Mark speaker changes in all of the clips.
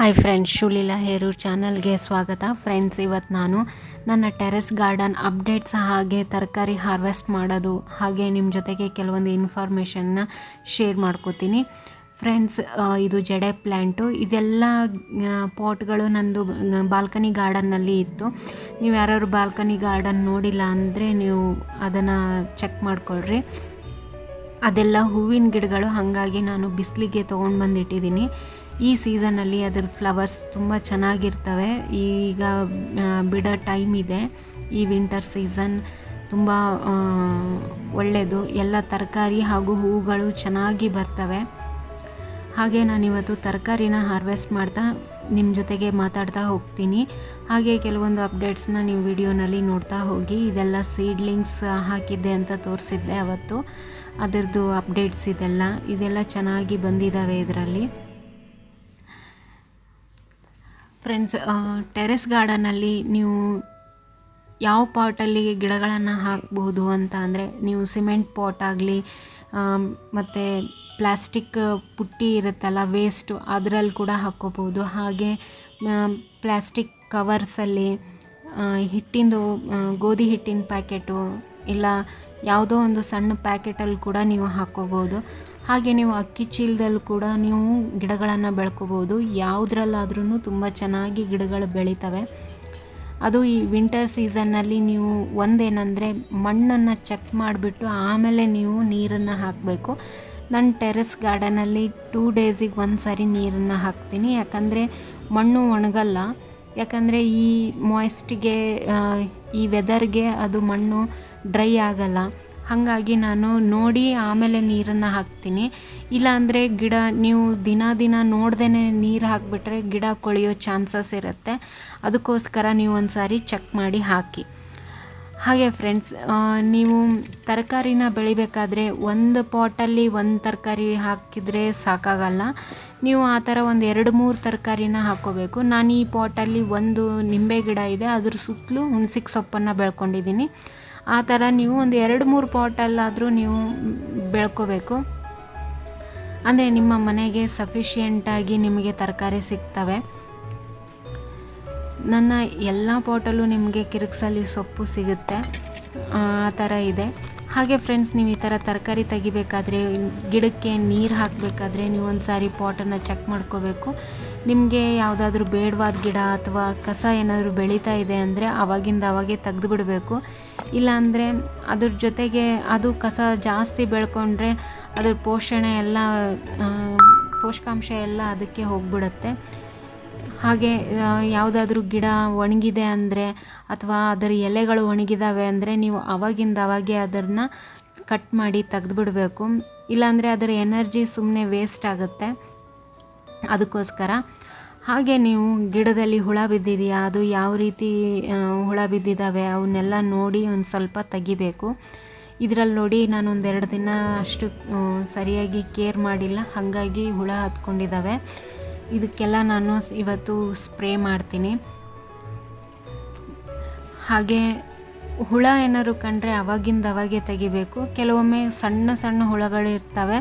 Speaker 1: Hi friends ಶುಲೀಲಾ Herur ಚಾನಲ್ಗೆ ಸ್ವಾಗತ. Friends ಇವತ್ತು ನಾನು ನನ್ನ ಟೆರೆಸ್ ಗಾರ್ಡನ್ ಅಪ್ಡೇಟ್ಸ್ ಹಾಗೆ ತರಕಾರಿ ಹಾರ್ವೆಸ್ಟ್ ಮಾಡೋದು, ಹಾಗೆ ನಿಮ್ಮ ಜೊತೆಗೆ ಕೆಲವೊಂದು ಇನ್ಫಾರ್ಮೇಷನ್ನ ಶೇರ್ ಮಾಡ್ಕೋತೀನಿ. ಫ್ರೆಂಡ್ಸ್ ಇದು ಜಡೆ ಪ್ಲ್ಯಾಂಟು ಇದೆಲ್ಲ ಪಾಟ್ಗಳು ನಂದು ಬಾಲ್ಕನಿ ಗಾರ್ಡನ್ನಲ್ಲಿ ಇತ್ತು. ನೀವು ಯಾರು ಬಾಲ್ಕನಿ ಗಾರ್ಡನ್ ನೋಡಿಲ್ಲ ಅಂದರೆ ನೀವು ಅದನ್ನು ಚೆಕ್ ಮಾಡ್ಕೊಳ್ರಿ. ಅದೆಲ್ಲ ಹೂವಿನ ಗಿಡಗಳು, ಹಾಗಾಗಿ ನಾನು ಬಿಸಿಲಿಗೆ ತೊಗೊಂಡು ಬಂದಿಟ್ಟಿದ್ದೀನಿ. ಈ ಸೀಸನಲ್ಲಿ ಅದರ ಫ್ಲವರ್ಸ್ ತುಂಬ ಚೆನ್ನಾಗಿರ್ತವೆ. ಈಗ ಬಿಡೋ ಟೈಮ್ ಇದೆ. ಈ ವಿಂಟರ್ ಸೀಸನ್ ತುಂಬ ಒಳ್ಳೆಯದು ಎಲ್ಲ ತರಕಾರಿ ಹಾಗೂ ಹೂಗಳು ಚೆನ್ನಾಗಿ ಬರ್ತವೆ. ಹಾಗೆ ನಾನಿವತ್ತು ತರಕಾರಿನ ಹಾರ್ವೆಸ್ಟ್ ಮಾಡ್ತಾ ನಿಮ್ಮ ಜೊತೆಗೆ ಮಾತಾಡ್ತಾ ಹೋಗ್ತೀನಿ. ಹಾಗೆ ಕೆಲವೊಂದು ಅಪ್ಡೇಟ್ಸ್ನ ನೀವು ವಿಡಿಯೋನಲ್ಲಿ ನೋಡ್ತಾ ಹೋಗಿ. ಇದೆಲ್ಲ ಸೀಡ್ಲಿಂಗ್ಸ್ ಹಾಕಿದ್ದೆ ಅಂತ ತೋರಿಸಿದ್ದೆ ಅವತ್ತು. ಅದರದ್ದು ಅಪ್ಡೇಟ್ಸ್ ಇದೆಲ್ಲ. ಇದೆಲ್ಲ ಚೆನ್ನಾಗಿ ಬಂದಿದ್ದಾವೆ ಇದರಲ್ಲಿ. ಫ್ರೆಂಡ್ಸ್ ಟೆರೆಸ್ ಗಾರ್ಡನಲ್ಲಿ ನೀವು ಯಾವ ಪಾಟಲ್ಲಿ ಗಿಡಗಳನ್ನು ಹಾಕ್ಬೋದು ಅಂತ ಅಂದರೆ ನೀವು ಸಿಮೆಂಟ್ ಪಾಟ್ ಆಗಲಿ ಮತ್ತು ಪ್ಲಾಸ್ಟಿಕ್ ಪುಟ್ಟಿ ಇರುತ್ತಲ್ಲ ವೇಸ್ಟು ಅದರಲ್ಲಿ ಕೂಡ ಹಾಕ್ಕೋಬೋದು. ಹಾಗೆ ಪ್ಲಾಸ್ಟಿಕ್ ಕವರ್ಸಲ್ಲಿ ಹಿಟ್ಟಿಂದು ಗೋಧಿ ಹಿಟ್ಟಿನ ಪ್ಯಾಕೆಟು ಇಲ್ಲ ಯಾವುದೋ ಒಂದು ಸಣ್ಣ ಪ್ಯಾಕೆಟಲ್ಲಿ ಕೂಡ ನೀವು ಹಾಕ್ಕೋಬೋದು. ಹಾಗೆ ನೀವು ಅಕ್ಕಿ ಚೀಲದಲ್ಲೂ ಕೂಡ ನೀವು ಗಿಡಗಳನ್ನು ಬೆಳ್ಕೋಬೋದು. ಯಾವುದ್ರಲ್ಲಾದ್ರೂ ತುಂಬ ಚೆನ್ನಾಗಿ ಗಿಡಗಳು ಬೆಳೀತವೆ. ಅದು ಈ ವಿಂಟರ್ ಸೀಸನ್ನಲ್ಲಿ ನೀವು ಒಂದೇನೆಂದರೆ ಮಣ್ಣನ್ನು ಚೆಕ್ ಮಾಡಿಬಿಟ್ಟು ಆಮೇಲೆ ನೀವು ನೀರನ್ನು ಹಾಕಬೇಕು. ನನ್ನ ಟೆರೆಸ್ ಗಾರ್ಡನಲ್ಲಿ ಟೂ ಡೇಸಿಗೆ ಒಂದು ಸಾರಿ ನೀರನ್ನು ಹಾಕ್ತೀನಿ. ಯಾಕಂದರೆ ಮಣ್ಣು ಒಣಗಲ್ಲ. ಯಾಕಂದರೆ ಈ ಮಾಯ್ಸ್ಟಿಗೆ ಈ ವೆದರ್ಗೆ ಅದು ಮಣ್ಣು ಡ್ರೈ ಆಗಲ್ಲ. ಹಾಗಾಗಿ ನಾನು ನೋಡಿ ಆಮೇಲೆ ನೀರನ್ನು ಹಾಕ್ತೀನಿ. ಇಲ್ಲಾಂದರೆ ಗಿಡ ನೀವು ದಿನ ದಿನ ನೋಡ್ದೇ ನೀರು ಹಾಕಿಬಿಟ್ರೆ ಗಿಡ ಕೊಳೆಯೋ ಚಾನ್ಸಸ್ ಇರುತ್ತೆ. ಅದಕ್ಕೋಸ್ಕರ ನೀವು ಒಂದು ಸಾರಿ ಚೆಕ್ ಮಾಡಿ ಹಾಕಿ. ಹಾಗೆ ಫ್ರೆಂಡ್ಸ್ ನೀವು ತರಕಾರಿನ ಬೆಳಿಬೇಕಾದ್ರೆ ಒಂದು ಪಾಟಲ್ಲಿ ಒಂದು ತರಕಾರಿ ಹಾಕಿದರೆ ಸಾಕಾಗಲ್ಲ. ನೀವು ಆ ಥರ ಒಂದು ಎರಡು ಮೂರು ತರಕಾರಿನ ಹಾಕ್ಕೋಬೇಕು ನಾನು ಈ ಪಾಟಲ್ಲಿ ಒಂದು ನಿಂಬೆ ಗಿಡ ಇದೆ, ಅದ್ರ ಸುತ್ತಲೂ ಹುಣಸಿಗೆ ಸೊಪ್ಪನ್ನು ಬೆಳ್ಕೊಂಡಿದ್ದೀನಿ ಆ ಥರ ನೀವು ಒಂದು ಎರಡು ಮೂರು ಪಾಟಲ್ಲಾದರೂ ನೀವು ಬೆಳ್ಕೋಬೇಕು. ಅಂದರೆ ನಿಮ್ಮ ಮನೆಗೆ ಸಫಿಷಿಯೆಂಟಾಗಿ ನಿಮಗೆ ತರಕಾರಿ ಸಿಗ್ತವೆ. ನನ್ನ ಎಲ್ಲ ಪಾಟಲ್ಲೂ ನಿಮಗೆ ಕಿರಿಕ್ಸಲ್ಲಿ ಸೊಪ್ಪು ಸಿಗುತ್ತೆ. ಆ ಥರ ಇದೆ. ಹಾಗೆ ಫ್ರೆಂಡ್ಸ್ ನೀವು ಈ ಥರ ತರಕಾರಿ ತೆಗಿಬೇಕಾದ್ರೆ, ಗಿಡಕ್ಕೆ ನೀರು ಹಾಕಬೇಕಾದ್ರೆ ನೀವು ಒಂದು ಸಾರಿ ಪಾಟನ್ನು ಚೆಕ್ ಮಾಡ್ಕೋಬೇಕು. ನಿಮಗೆ ಯಾವುದಾದ್ರೂ ಬೇಡವಾದ ಗಿಡ ಅಥವಾ ಕಸ ಏನಾದರೂ ಬೆಳೀತಾ ಇದೆ ಅಂದರೆ ಅವಾಗಿಂದ ಅವಾಗೆ ತೆಗೆದು ಬಿಡಬೇಕು. ಇಲ್ಲಾಂದರೆ ಅದ್ರ ಜೊತೆಗೆ ಅದು ಕಸ ಜಾಸ್ತಿ ಬೆಳ್ಕೊಂಡ್ರೆ ಅದ್ರ ಪೋಷಣೆ ಎಲ್ಲ ಪೋಷಕಾಂಶ ಎಲ್ಲ ಅದಕ್ಕೆ ಹೋಗ್ಬಿಡುತ್ತೆ. ಹಾಗೆ ಯಾವುದಾದ್ರೂ ಗಿಡ ಒಣಗಿದೆ ಅಂದರೆ ಅಥವಾ ಅದರ ಎಲೆಗಳು ಒಣಗಿದಾವೆ ಅಂದರೆ ನೀವು ಅವಾಗಿಂದ ಅವಾಗೆ ಅದನ್ನು ಕಟ್ ಮಾಡಿ ತೆಗೆದುಬಿಡಬೇಕು ಇಲ್ಲಾಂದರೆ ಅದರ ಎನರ್ಜಿ ಸುಮ್ಮನೆ ವೇಸ್ಟ್ ಆಗುತ್ತೆ. ಅದಕ್ಕೋಸ್ಕರ. ಹಾಗೆ ನೀವು ಗಿಡದಲ್ಲಿ ಹುಳ ಬಿದ್ದಿದೆಯಾ, ಅದು ಯಾವ ರೀತಿ ಹುಳ ಬಿದ್ದಿದ್ದಾವೆ ಅವನ್ನೆಲ್ಲ ನೋಡಿ ಒಂದು ಸ್ವಲ್ಪ ತೆಗಿಬೇಕು. ಇದರಲ್ಲಿ ನೋಡಿ ನಾನು ಒಂದೆರಡು ದಿನ ಅಷ್ಟು ಸರಿಯಾಗಿ ಕೇರ್ ಮಾಡಿಲ್ಲ, ಹಾಗಾಗಿ ಹುಳ ಹತ್ಕೊಂಡಿದ್ದಾವೆ ಇದಕ್ಕೆಲ್ಲ ನಾನು ಇವತ್ತು ಸ್ಪ್ರೇ ಮಾಡ್ತೀನಿ. ಹಾಗೆ ಹುಳ ಏನಾದ್ರು ಕಂಡ್ರೆ ಅವಾಗಿಂದ ಅವಾಗೆ ತೆಗಿಬೇಕು. ಕೆಲವೊಮ್ಮೆ ಸಣ್ಣ ಸಣ್ಣ ಹುಳಗಳಿರ್ತವೆ,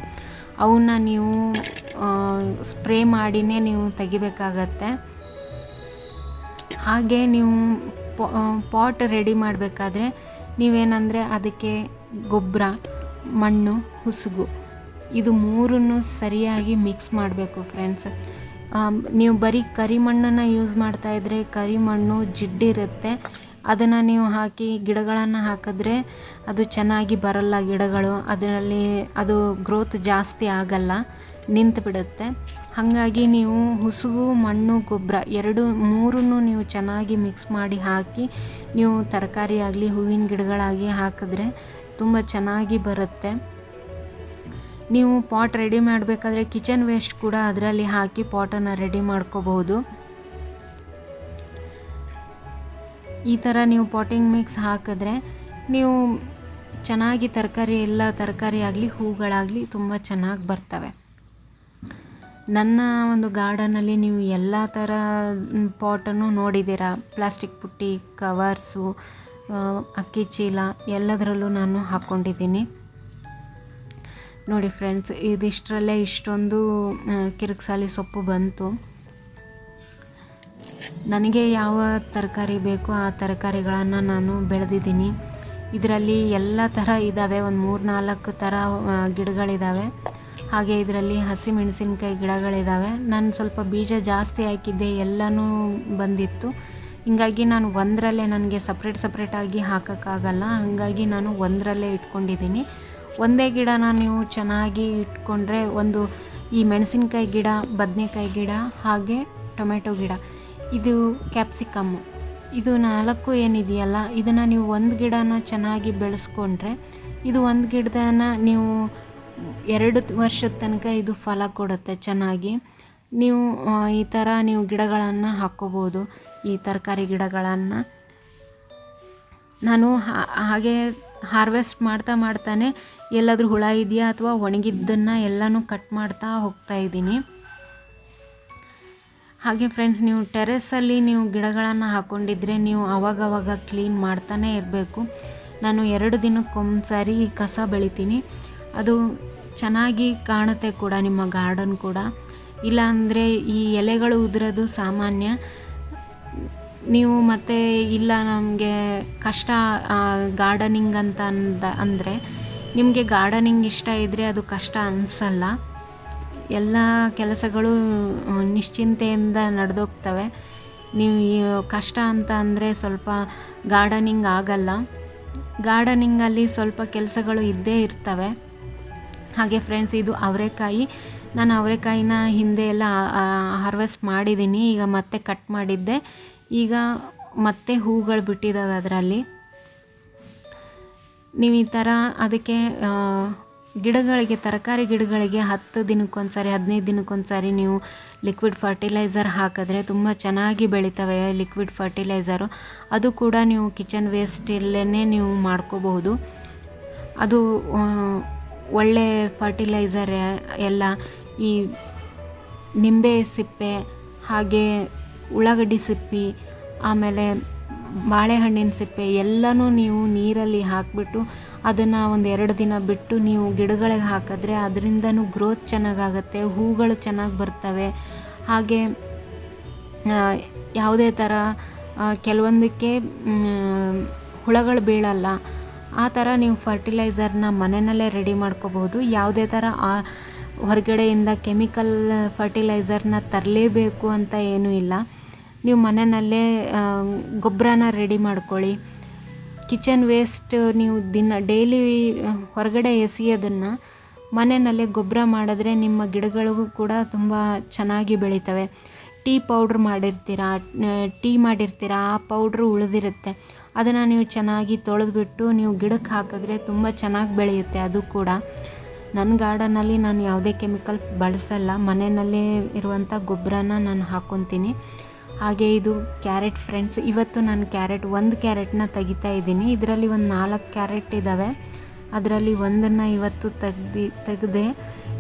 Speaker 1: ಅವನ್ನ ನೀವು ಸ್ಪ್ರೇ ಮಾಡಿನೇ ನೀವು ತೆಗಿಬೇಕಾಗತ್ತೆ. ಹಾಗೆ ನೀವು ಪಾಟ್ ರೆಡಿ ಮಾಡಬೇಕಾದ್ರೆ ನೀವೇನಂದರೆ ಅದಕ್ಕೆ ಗೊಬ್ಬರ, ಮಣ್ಣು, ಹುಸುಗು ಇದು ಮೂರನ್ನು ಸರಿಯಾಗಿ ಮಿಕ್ಸ್ ಮಾಡಬೇಕು ಫ್ರೆಂಡ್ಸ್. ನೀವು ಬರೀ ಕರಿಮಣ್ಣನ್ನು ಯೂಸ್ ಮಾಡ್ತಾ ಇದ್ದರೆ ಕರಿಮಣ್ಣು ಜಿಡ್ಡಿರುತ್ತೆ ಅದನ್ನು ನೀವು ಹಾಕಿ ಗಿಡಗಳನ್ನು ಹಾಕಿದ್ರೆ ಅದು ಚೆನ್ನಾಗಿ ಬರಲ್ಲ ಗಿಡಗಳು. ಅದರಲ್ಲಿ ಅದು ಗ್ರೋತ್ ಜಾಸ್ತಿ ಆಗಲ್ಲ. ನಿಂತು ಬಿಡುತ್ತೆ ಹಾಗಾಗಿ ನೀವು ಹುಸುಗು, ಮಣ್ಣು, ಗೊಬ್ಬರ ಎರಡು, ಮೂರನ್ನು ನೀವು ಚೆನ್ನಾಗಿ ಮಿಕ್ಸ್ ಮಾಡಿ ಹಾಕಿ, ನೀವು ತರಕಾರಿ ಆಗಲಿ, ಹೂವಿನ ಗಿಡಗಳಾಗಿ ಹಾಕಿದ್ರೆ ತುಂಬ ಚೆನ್ನಾಗಿ ಬರುತ್ತೆ. ನೀವು ಪಾಟ್ ರೆಡಿ ಮಾಡಬೇಕಾದ್ರೆ ಕಿಚನ್ ವೇಸ್ಟ್ ಕೂಡ ಅದರಲ್ಲಿ ಹಾಕಿ ಪಾಟನ್ನು ರೆಡಿ ಮಾಡ್ಕೋಬಹುದು. ಈ ಥರ ನೀವು ಪಾಟಿಂಗ್ ಮಿಕ್ಸ್ ಹಾಕಿದ್ರೆ ನೀವು ಚೆನ್ನಾಗಿ ತರಕಾರಿ, ಎಲ್ಲ ತರಕಾರಿ ಆಗಲಿ, ಹೂಗಳಾಗಲಿ ತುಂಬ ಚೆನ್ನಾಗಿ ಬರ್ತವೆ. ನನ್ನ ಒಂದು ಗಾರ್ಡನಲ್ಲಿ ನೀವು ಎಲ್ಲ ಥರ ಪಾಟನ್ನು ನೋಡಿದ್ದೀರಾ? ಪ್ಲಾಸ್ಟಿಕ್ ಪುಟ್ಟಿ ಕವರ್ಸು ಅಕ್ಕಿ ಚೀಲ ಎಲ್ಲದರಲ್ಲೂ ನಾನು ಹಾಕ್ಕೊಂಡಿದ್ದೀನಿ. ನೋಡಿ ಫ್ರೆಂಡ್ಸ್ ಇದಿಷ್ಟರಲ್ಲೇ ಇಷ್ಟೊಂದು ಕಿರುಕ್ಸಾಲಿ ಸೊಪ್ಪು ಬಂತು. ನನಗೆ ಯಾವ ತರಕಾರಿ ಬೇಕೋ ಆ ತರಕಾರಿಗಳನ್ನು ನಾನು ಬೆಳೆದಿದ್ದೀನಿ. ಇದರಲ್ಲಿ ಎಲ್ಲ ಥರ ಇದ್ದಾವೆ ಒಂದು ಮೂರು ನಾಲ್ಕು ಥರ ಗಿಡಗಳಿದ್ದಾವೆ ಹಾಗೆ ಇದರಲ್ಲಿ ಹಸಿಮೆಣಸಿನ್ಕಾಯಿ ಗಿಡಗಳಿದ್ದಾವೆ ನಾನು ಸ್ವಲ್ಪ ಬೀಜ ಜಾಸ್ತಿ ಹಾಕಿದ್ದೆ, ಎಲ್ಲನೂ ಬಂದಿತ್ತು. ಹಿಂಗಾಗಿ ನಾನು ಒಂದರಲ್ಲೇ ನನಗೆ ಸಪ್ರೇಟ್ ಸಪ್ರೇಟಾಗಿ ಹಾಕೋಕ್ಕಾಗಲ್ಲ. ಹಾಗಾಗಿ ನಾನು ಒಂದರಲ್ಲೇ ಇಟ್ಕೊಂಡಿದ್ದೀನಿ. ಒಂದೇ ಗಿಡನ ನೀವು ಚೆನ್ನಾಗಿ ಇಟ್ಕೊಂಡ್ರೆ ಒಂದು ಈ ಮೆಣಸಿನ್ಕಾಯಿ ಗಿಡ, ಬದನೆಕಾಯಿ ಗಿಡ, ಹಾಗೆ ಟೊಮೆಟೊ ಗಿಡ, ಇದು ಕ್ಯಾಪ್ಸಿಕಮ್ಮು. ಇದು ನಾಲ್ಕು ಏನಿದೆಯಲ್ಲ, ಇದನ್ನು ನೀವು ಒಂದು ಗಿಡನ ಚೆನ್ನಾಗಿ ಬೆಳೆಸ್ಕೊಂಡ್ರೆ, ಇದು ಒಂದು ಗಿಡದನ್ನು ನೀವು ಎರಡು ವರ್ಷದ ತನಕ ಇದು ಫಲ ಕೊಡುತ್ತೆ ಚೆನ್ನಾಗಿ. ನೀವು ಈ ಥರ ನೀವು ಗಿಡಗಳನ್ನು ಹಾಕ್ಕೋಬೋದು ಈ ತರಕಾರಿ ಗಿಡಗಳನ್ನು. ನಾನು ಹಾಗೆ ಹಾರ್ವೆಸ್ಟ್ ಮಾಡ್ತಾ ಮಾಡ್ತಾನೆ, ಎಲ್ಲಾದರೂ ಹುಳ ಇದೆಯಾ ಅಥವಾ ಒಣಗಿದ್ದನ್ನು ಎಲ್ಲನೂ ಕಟ್ ಮಾಡ್ತಾ ಹೋಗ್ತಾ ಇದ್ದೀನಿ. ಹಾಗೆ ಫ್ರೆಂಡ್ಸ್ ನೀವು ಟೆರೆಸಲ್ಲಿ ನೀವು ಗಿಡಗಳನ್ನು ಹಾಕ್ಕೊಂಡಿದ್ರೆ ನೀವು ಅವಾಗವಾಗ ಕ್ಲೀನ್ ಮಾಡ್ತಾನೇ ಇರಬೇಕು. ನಾನು ಎರಡು ದಿನಕ್ಕೊಂದ್ಸರಿ ಕಸ ಬೆಳಿತೀನಿ. ಅದು ಚೆನ್ನಾಗಿ ಕಾಣುತ್ತೆ ಕೂಡ, ನಿಮ್ಮ ಗಾರ್ಡನ್ ಕೂಡ. ಇಲ್ಲಾಂದರೆ ಈ ಎಲೆಗಳು ಉದುರೋದು ಸಾಮಾನ್ಯ. ನೀವು ಮತ್ತೆ ಇಲ್ಲ ನಮಗೆ ಕಷ್ಟ ಗಾರ್ಡನಿಂಗ್ ಅಂತ ಅಂದ, ಅಂದರೆ ನಿಮಗೆ ಗಾರ್ಡನಿಂಗ್ ಇಷ್ಟ ಇದ್ದರೆ ಅದು ಕಷ್ಟ ಅನಿಸಲ್ಲ. ಎಲ್ಲ ಕೆಲಸಗಳು ನಿಶ್ಚಿಂತೆಯಿಂದ ನಡೆದೋಗ್ತವೆ. ನೀವು ಕಷ್ಟ ಅಂತ ಅಂದರೆ ಸ್ವಲ್ಪ ಗಾರ್ಡನಿಂಗ್ ಆಗಲ್ಲ. ಗಾರ್ಡನಿಂಗಲ್ಲಿ ಸ್ವಲ್ಪ ಕೆಲಸಗಳು ಇದ್ದೇ ಇರ್ತವೆ. ಹಾಗೆ ಫ್ರೆಂಡ್ಸ್ ಇದು ಅವರೆಕಾಯಿ. ನಾನು ಅವರೆಕಾಯಿನ ಹಿಂದೆ ಎಲ್ಲ ಹಾರ್ವೆಸ್ಟ್ ಮಾಡಿದ್ದೀನಿ ಈಗ ಮತ್ತೆ ಕಟ್ ಮಾಡಿದ್ದೆ. ಈಗ ಮತ್ತೆ ಹೂಗಳು ಬಿಟ್ಟಿದ್ದಾವೆ ಅದರಲ್ಲಿ. ನೀವು ಈ ಥರ ಅದಕ್ಕೆ ಗಿಡಗಳಿಗೆ, ತರಕಾರಿ ಗಿಡಗಳಿಗೆ ಹತ್ತು ದಿನಕ್ಕೊಂದ್ಸರಿ, ಹದಿನೈದು ದಿನಕ್ಕೊಂದ್ಸರಿ ನೀವು ಲಿಕ್ವಿಡ್ ಫರ್ಟಿಲೈಸರ್ ಹಾಕಿದ್ರೆ ತುಂಬ ಚೆನ್ನಾಗಿ ಬೆಳಿತವೆ ಲಿಕ್ವಿಡ್ ಫರ್ಟಿಲೈಸರು ಅದು ಕೂಡ ನೀವು ಕಿಚನ್ ವೇಸ್ಟಲ್ಲೇ ನೀವು ಮಾಡ್ಕೋಬಹುದು. ಅದು ಒಳ್ಳೆ ಫರ್ಟಿಲೈಸರ್ ಎಲ್ಲ ಈ ನಿಂಬೆ ಸಿಪ್ಪೆ, ಹಾಗೆ ಉಳ್ಳಾಗಡ್ಡಿ ಸಿಪ್ಪೆ, ಆಮೇಲೆ ಬಾಳೆಹಣ್ಣಿನ ಸಿಪ್ಪೆ ಎಲ್ಲನೂ ನೀವು ನೀರಲ್ಲಿ ಹಾಕಿಬಿಟ್ಟು ಅದನ್ನು ಒಂದು ಎರಡು ದಿನ ಬಿಟ್ಟು ನೀವು ಗಿಡಗಳಿಗೆ ಹಾಕಿದ್ರೆ ಅದರಿಂದನೂ ಗ್ರೋತ್ ಚೆನ್ನಾಗಾಗತ್ತೆ, ಹೂಗಳು ಚೆನ್ನಾಗಿ ಬರ್ತವೆ. ಹಾಗೆ ಯಾವುದೇ ಥರ ಕೆಲವೊಂದಕ್ಕೆ ಹುಳಗಳು ಬೀಳಲ್ಲ. ಆ ಥರ ನೀವು ಫರ್ಟಿಲೈಸರ್ನ ಮನೆಯಲ್ಲೇ ರೆಡಿ ಮಾಡ್ಕೋಬಹುದು. ಯಾವುದೇ ಥರ ಆ ಹೊರಗಡೆಯಿಂದ ಕೆಮಿಕಲ್ ಫರ್ಟಿಲೈಸರ್ನ ತರಲೇಬೇಕು ಅಂತ ಏನೂ ಇಲ್ಲ. ನೀವು ಮನೆಯಲ್ಲೇ ಗೊಬ್ಬರನ ರೆಡಿ ಮಾಡ್ಕೊಳ್ಳಿ. ಕಿಚನ್ ವೇಸ್ಟ್ ನೀವು ದಿನ ಡೈಲಿ ಹೊರಗಡೆ ಎಸೆಯೋದನ್ನು ಮನೆಯಲ್ಲೇ ಗೊಬ್ಬರ ಮಾಡಿದ್ರೆ ನಿಮ್ಮ ಗಿಡಗಳಿಗೂ ಕೂಡ ತುಂಬ ಚೆನ್ನಾಗಿ ಬೆಳೀತವೆ. ಟೀ ಪೌಡ್ರ್ ಮಾಡಿರ್ತೀರ ಟೀ ಮಾಡಿರ್ತೀರ, ಆ ಪೌಡ್ರು ಉಳಿದಿರುತ್ತೆ. ಅದನ್ನು ನೀವು ಚೆನ್ನಾಗಿ ತೊಳೆದ್ಬಿಟ್ಟು ನೀವು ಗಿಡಕ್ಕೆ ಹಾಕಿದ್ರೆ ತುಂಬ ಚೆನ್ನಾಗಿ ಬೆಳೆಯುತ್ತೆ ಅದು ಕೂಡ. ನನ್ನ ಗಾರ್ಡನಲ್ಲಿ ನಾನು ಯಾವುದೇ ಕೆಮಿಕಲ್ ಬಳಸಲ್ಲ. ಮನೆಯಲ್ಲೇ ಇರುವಂಥ ಗೊಬ್ಬರನ ನಾನು ಹಾಕ್ಕೊತೀನಿ ಹಾಗೆ ಇದು ಕ್ಯಾರೆಟ್ ಫ್ರೆಂಡ್ಸ್ ಇವತ್ತು ನಾನು ಕ್ಯಾರೆಟ್ ಒಂದು ಕ್ಯಾರೆಟ್ನ ತೆಗಿತಾ ಇದ್ದೀನಿ. ಇದರಲ್ಲಿ ಒಂದು ನಾಲ್ಕು ಕ್ಯಾರೆಟ್ ಇದ್ದಾವೆ ಅದರಲ್ಲಿ ಒಂದನ್ನು ಇವತ್ತು ತೆಗ್ದು, ತೆಗೆದೆ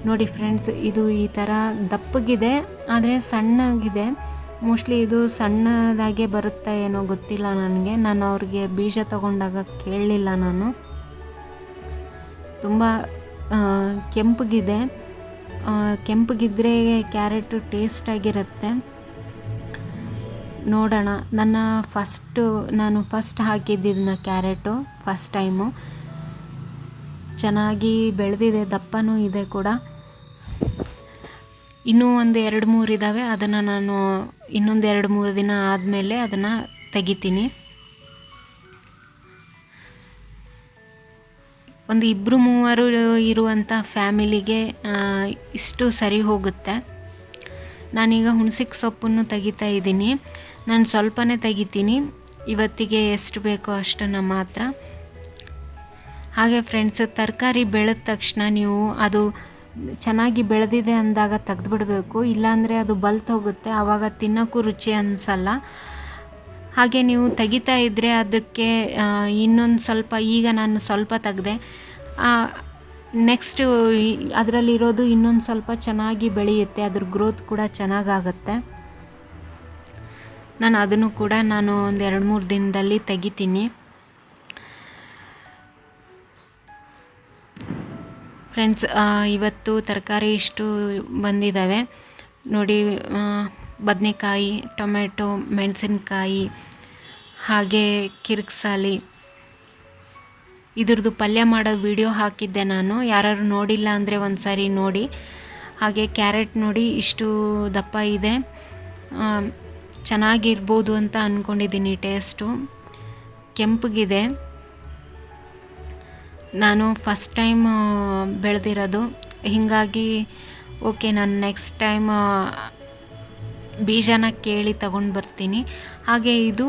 Speaker 1: ನೋಡಿ ಫ್ರೆಂಡ್ಸ್ ಇದು ಈ ಥರ ದಪ್ಪಗಿದೆ, ಆದರೆ ಸಣ್ಣಗಿದೆ. ಮೋಸ್ಟ್ಲಿ ಇದು ಸಣ್ಣದಾಗೆ ಬರುತ್ತೆ ಏನೋ ಗೊತ್ತಿಲ್ಲ ನನಗೆ. ನಾನು ಅವ್ರಿಗೆ ಬೀಜ ತಗೊಂಡಾಗ ಕೇಳಲಿಲ್ಲ ನಾನು. ತುಂಬ ಕೆಂಪಗಿದೆ. ಕೆಂಪಗಿದ್ರೆ ಕ್ಯಾರೆಟು ಟೇಸ್ಟಾಗಿರುತ್ತೆ ನೋಡೋಣ. ನನ್ನ ಫಸ್ಟು ನಾನು ಫಸ್ಟ್ ಹಾಕಿದ್ದಿದ್ದನ್ನ ಕ್ಯಾರೆಟು ಫಸ್ಟ್ ಟೈಮು ಚೆನ್ನಾಗಿ ಬೆಳೆದಿದೆ, ದಪ್ಪನೂ ಇದೆ ಕೂಡ. ಇನ್ನೂ ಒಂದು ಎರಡು ಮೂರು ಇದ್ದಾವೆ ಅದನ್ನು ನಾನು ಇನ್ನೊಂದು ಎರಡು, ಮೂರು ದಿನ ಆದಮೇಲೆ ಅದನ್ನು ತೆಗಿತೀನಿ. ಒಂದು ಇಬ್ಬರು ಮೂವರು ಇರುವಂಥ ಫ್ಯಾಮಿಲಿಗೆ ಇಷ್ಟು ಸರಿ ಹೋಗುತ್ತೆ. ನಾನೀಗ ಹುಣಸಿಗೆ ಸೊಪ್ಪನ್ನು ತೆಗಿತಾ ಇದ್ದೀನಿ. ನಾನು ಸ್ವಲ್ಪನೇ ತೆಗಿತೀನಿ. ಇವತ್ತಿಗೆ ಎಷ್ಟು ಬೇಕೋ ಅಷ್ಟನ್ನು ಮಾತ್ರ. ಹಾಗೆ ಫ್ರೆಂಡ್ಸ್ ತರಕಾರಿ ಬೆಳೆದ ತಕ್ಷಣ ನೀವು ಅದು ಚೆನ್ನಾಗಿ ಬೆಳೆದಿದೆ ಅಂದಾಗ ತೆಗೆದುಬಿಡಬೇಕು. ಇಲ್ಲಾಂದರೆ ಅದು ಬಲ್ತ್ ಹೋಗುತ್ತೆ ಆವಾಗ ತಿನ್ನೋಕ್ಕೂ ರುಚಿ ಅನಿಸಲ್ಲ. ಹಾಗೆ ನೀವು ತೆಗಿತಾ ಇದ್ದರೆ ಅದಕ್ಕೆ ಇನ್ನೊಂದು ಸ್ವಲ್ಪ, ಈಗ ನಾನು ಸ್ವಲ್ಪ ತೆಗೆದೆ. ನೆಕ್ಸ್ಟು ಅದರಲ್ಲಿರೋದು ಇನ್ನೊಂದು ಸ್ವಲ್ಪ ಚೆನ್ನಾಗಿ ಬೆಳೆಯುತ್ತೆ. ಅದ್ರ ಗ್ರೋತ್ ಕೂಡ ಚೆನ್ನಾಗಾಗತ್ತೆ. ನಾನು ಅದನ್ನು ಕೂಡ ನಾನು ಒಂದು ಎರಡು ಮೂರು ದಿನದಲ್ಲಿ ತೆಗಿತೀನಿ. ಫ್ರೆಂಡ್ಸ್ ಇವತ್ತು ತರಕಾರಿ ಇಷ್ಟು ಬಂದಿದ್ದಾವೆ ನೋಡಿ ಬದನೆಕಾಯಿ ಟೊಮೆಟೊ ಮೆಣಸಿನ್ಕಾಯಿ, ಹಾಗೆ ಕಿರಿಕ್ಸಾಲಿ. ಇದ್ರದ್ದು ಪಲ್ಯ ಮಾಡೋದು ವಿಡಿಯೋ ಹಾಕಿದ್ದೆ ನಾನು. ಯಾರು ನೋಡಿಲ್ಲ ಅಂದರೆ ಒಂದು ಸಾರಿ ನೋಡಿ. ಹಾಗೆ ಕ್ಯಾರೆಟ್ ನೋಡಿ, ಇಷ್ಟು ದಪ್ಪ ಇದೆ. ಚೆನ್ನಾಗಿರ್ಬೋದು ಅಂತ ಅಂದ್ಕೊಂಡಿದ್ದೀನಿ ಟೇಸ್ಟು. ಕೆಂಪಗಿದೆ. ನಾನು ಫಸ್ಟ್ ಟೈಮ್ ಬೆಳೆದಿರೋದು. ಹೀಗಾಗಿ ಓಕೆ ನಾನು ನೆಕ್ಸ್ಟ್ ಟೈಮ್ ಬೀಜನ ಕೇಳಿ ತಗೊಂಡು ಬರ್ತೀನಿ. ಹಾಗೆ ಇದು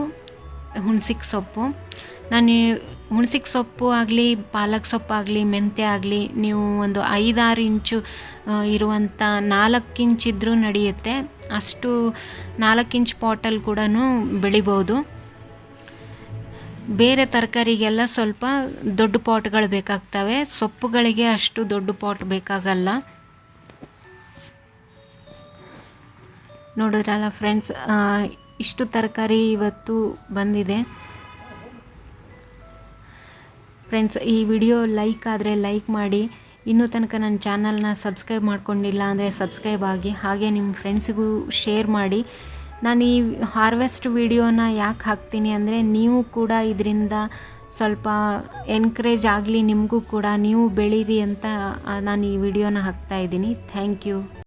Speaker 1: ಹುಣ್ಸಿಗೆ ಸೊಪ್ಪು. ನಾನು ಹುಣ್ಸಿಗೆ ಸೊಪ್ಪು ಆಗಲಿ, ಪಾಲಕ್ ಸೊಪ್ಪಾಗಲಿ ಮೆಂತ್ಯ ಆಗಲಿ, ನೀವು ಒಂದು ಐದಾರು ಇಂಚು ಇರುವಂಥ ನಾಲ್ಕು ಇಂಚಿದ್ರೂ ನಡೆಯುತ್ತೆ. ಅಷ್ಟು ನಾಲ್ಕು ಇಂಚ್ ಪಾಟಲ್ಲಿ ಕೂಡ ಬೆಳಿಬೋದು. ಬೇರೆ ತರಕಾರಿಗೆಲ್ಲ ಸ್ವಲ್ಪ ದೊಡ್ಡ ಪಾಟ್ಗಳು ಬೇಕಾಗ್ತವೆ. ಸೊಪ್ಪುಗಳಿಗೆ ಅಷ್ಟು ದೊಡ್ಡ ಪಾಟ್ ಬೇಕಾಗಲ್ಲ. ನೋಡಿದ್ರಲ್ಲ ಫ್ರೆಂಡ್ಸ್ ಇಷ್ಟು ತರಕಾರಿ ಇವತ್ತು ಬಂದಿದೆ. ಫ್ರೆಂಡ್ಸ್, ಈ ವಿಡಿಯೋ ಲೈಕ್ ಆದರೆ ಲೈಕ್ ಮಾಡಿ. ಇನ್ನೂ ತನಕ ನನ್ನ ಚಾನಲ್ನ ಸಬ್ಸ್ಕ್ರೈಬ್ ಮಾಡ್ಕೊಂಡಿಲ್ಲ ಅಂದರೆ ಸಬ್ಸ್ಕ್ರೈಬ್ ಆಗಿ, ಹಾಗೆ ನಿಮ್ಮ ಫ್ರೆಂಡ್ಸಿಗೂ ಶೇರ್ ಮಾಡಿ. ನಾನು ಈ ಹಾರ್ವೆಸ್ಟ್ ವಿಡಿಯೋನ ಯಾಕೆ ಹಾಕ್ತೀನಿ ಅಂದರೆ ನೀವು ಕೂಡ ಇದರಿಂದ ಸ್ವಲ್ಪ ಎನ್ಕರೇಜ್ ಆಗಲಿ ನಿಮಗೂ ಕೂಡ, ನೀವು ಬೆಳೀರಿ ಅಂತ ನಾನು ಈ ವಿಡಿಯೋನ ಹಾಕ್ತಾ ಇದ್ದೀನಿ. Thank you